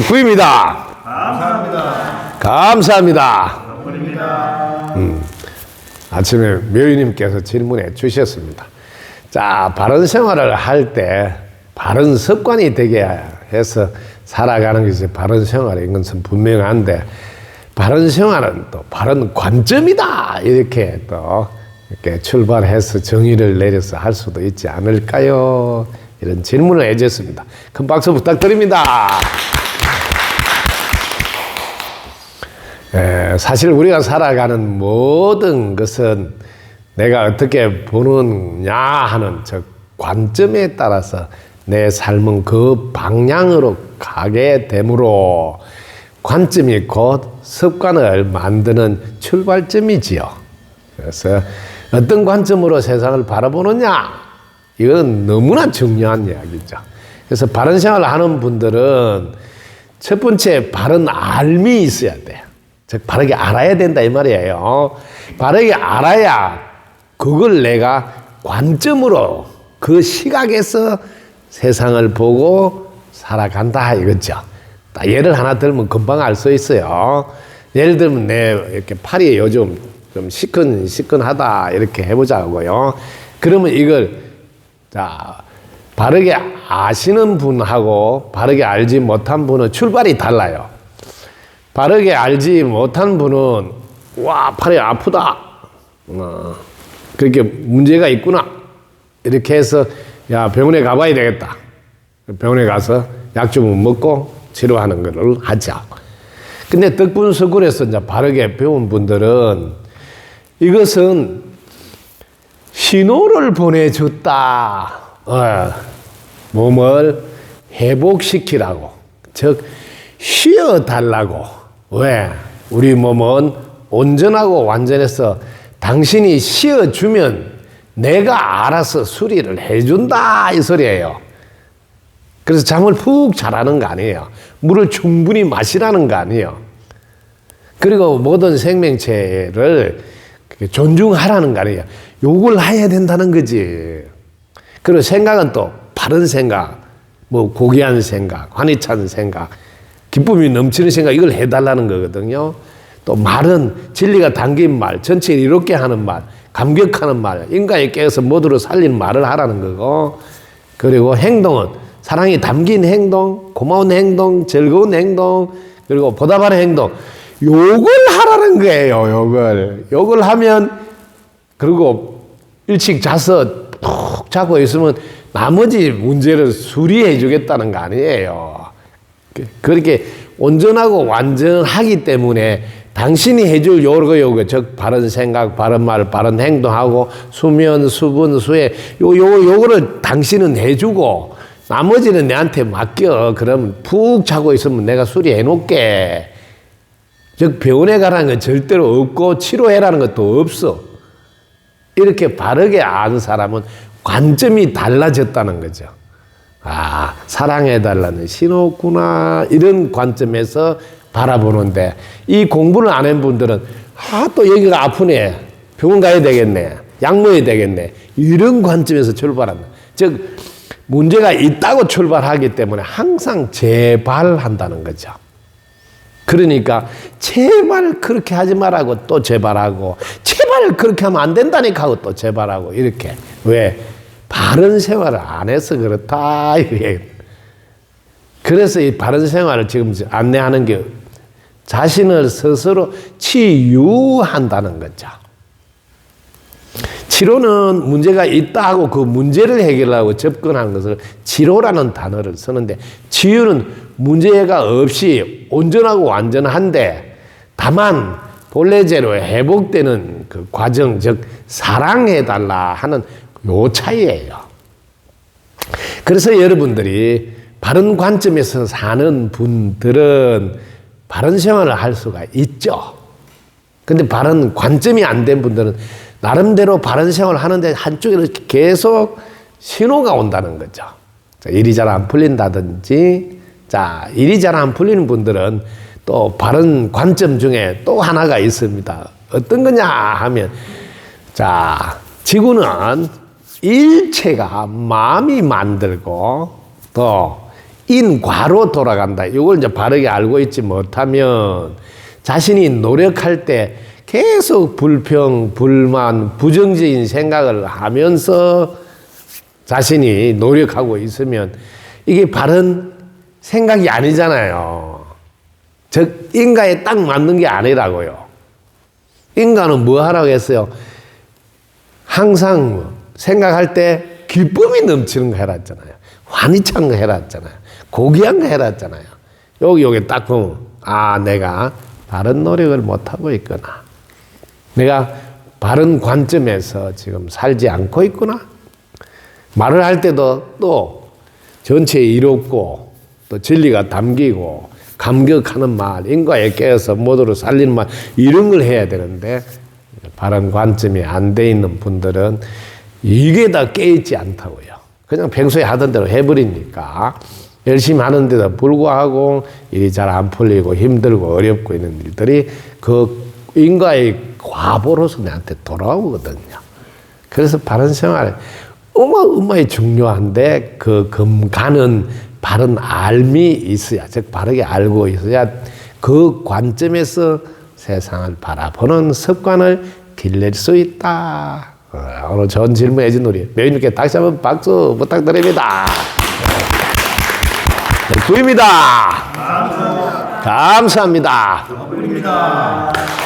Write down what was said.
덕구입니다. 감사합니다. 감사합니다. 덕분입니다. 아침에 묘유님께서 질문해 주셨습니다. 자, 바른 생활을 할 때 바른 습관이 되게 해서 살아가는 것이 바른 생활인 것은 분명한데 바른 생활은 또 바른 관점이다 이렇게 또 이렇게 출발해서 정의를 내려서 할 수도 있지 않을까요? 이런 질문을 해줬습니다. 큰 박수 부탁드립니다. 에, 사실 우리가 살아가는 모든 것은 내가 어떻게 보느냐 하는 저 관점에 따라서 내 삶은 그 방향으로 가게 되므로 관점이 곧 습관을 만드는 출발점이지요. 그래서 어떤 관점으로 세상을 바라보느냐 이건 너무나 중요한 이야기죠. 그래서 바른 생활을 하는 분들은 첫 번째 바른 알미 있어야 돼요. 즉 바르게 알아야 된다 이 말이에요. 바르게 알아야 그걸 내가 관점으로 그 시각에서 세상을 보고 살아간다 이거죠. 딱 예를 하나 들면 금방 알 수 있어요. 예를 들면 내 이렇게 팔이 요즘 좀 시큰 시큰하다 이렇게 해보자고요. 그러면 이걸 자 바르게 아시는 분하고 바르게 알지 못한 분은 출발이 달라요. 바르게 알지 못한 분은 와 팔이 아프다. 어, 그렇게 문제가 있구나. 이렇게 해서 야 병원에 가봐야 되겠다. 병원에 가서 약 좀 먹고 치료하는 것을 하자. 근데 덕분 서울에서 이제 바르게 배운 분들은 이것은 신호를 보내줬다. 어, 몸을 회복시키라고. 즉, 쉬어달라고. 왜? 우리 몸은 온전하고 완전해서 당신이 쉬어주면 내가 알아서 수리를 해준다. 이 소리예요. 그래서 잠을 푹 자라는 거 아니에요. 물을 충분히 마시라는 거 아니에요. 그리고 모든 생명체를 존중하라는 거 아니에요. 욕을 해야 된다는 거지. 그리고 생각은 또 바른 생각, 뭐 고귀한 생각, 환희 찬 생각, 기쁨이 넘치는 생각 이걸 해달라는 거거든요. 또 말은 진리가 담긴 말, 전체를 이롭게 하는 말, 감격하는 말, 인간이 깨어서 모두를 살리는 말을 하라는 거고, 그리고 행동은 사랑이 담긴 행동, 고마운 행동, 즐거운 행동, 그리고 보답하는 행동, 욕을 하라는 거예요, 욕을. 욕을 하면, 그리고 일찍 자서 푹 자고 있으면 나머지 문제를 수리해 주겠다는 거 아니에요. 그렇게 온전하고 완전하기 때문에 당신이 해줄 요거 요거 즉 바른 생각, 바른 말, 바른 행동하고 수면, 수분, 수해 요요 요거를 당신은 해주고 나머지는 내한테 맡겨. 그러면 푹 자고 있으면 내가 수리해 놓게. 즉 병원에 가라는 건 절대로 없고 치료해라는 것도 없어. 이렇게 바르게 아는 사람은 관점이 달라졌다는 거죠. 아, 사랑해달라는 신호구나. 이런 관점에서 바라보는데, 이 공부를 안 한 분들은, 아, 또 여기가 아프네. 병원 가야 되겠네. 약 먹어야 되겠네. 이런 관점에서 출발한다. 즉, 문제가 있다고 출발하기 때문에 항상 재발한다는 거죠. 그러니까, 제발 그렇게 하지 말라고 또 재발하고, 제발 그렇게 하면 안 된다니까 하고 또 재발하고, 이렇게. 왜? 바른 생활을 안 해서 그렇다. 그래서 이 바른 생활을 지금 안내하는 게 자신을 스스로 치유한다는 거죠. 치료는 문제가 있다 하고 그 문제를 해결하고 접근하는 것을 치료라는 단어를 쓰는데 치유는 문제가 없이 온전하고 완전한데 다만 본래대로 회복되는 그 과정 즉 사랑해달라 하는 요 차이예요. 그래서 여러분들이 바른 관점에서 사는 분들은 바른 생활을 할 수가 있죠. 근데 바른 관점이 안 된 분들은 나름대로 바른 생활을 하는데 한쪽에 이 계속 신호가 온다는 거죠. 자, 일이 잘 안 풀린다든지, 자, 일이 잘 안 풀리는 분들은 또 바른 관점 중에 또 하나가 있습니다. 어떤 거냐 하면, 자, 지구는 일체가 마음이 만들고 또 인과로 돌아간다. 이걸 이제 바르게 알고 있지 못하면 자신이 노력할 때 계속 불평, 불만, 부정적인 생각을 하면서 자신이 노력하고 있으면 이게 바른 생각이 아니잖아요. 즉, 인가에 딱 맞는 게 아니라고요. 인간은 뭐 하라고 했어요? 항상 생각할 때 기쁨이 넘치는 거 해놨잖아요. 환희찬 거 해놨잖아요. 고귀한 거 해놨잖아요. 여기 여기 딱 보면 아 내가 바른 노력을 못하고 있구나. 내가 바른 관점에서 지금 살지 않고 있구나. 말을 할 때도 또 전체에 이롭고 또 진리가 담기고 감격하는 말, 인과에 깨어서 모두를 살리는 말 이런 걸 해야 되는데 바른 관점이 안 돼 있는 분들은 이게 다 깨있지 않다고요. 그냥 평소에 하던 대로 해버리니까 열심히 하는데도 불구하고 일이 잘 안 풀리고 힘들고 어렵고 있는 일들이 그 인과의 과보로서 내한테 돌아오거든요. 그래서 바른 생활 어마어마히 중요한데 그 금가는 바른 알미 있어야 즉 바르게 알고 있어야 그 관점에서 세상을 바라보는 습관을 길낼 수 있다. 어, 오늘 좋은 질문 해준 우리 매일님께 다시 한번 박수 부탁드립니다. 네, 구입니다. 감사합니다. 감사합니다.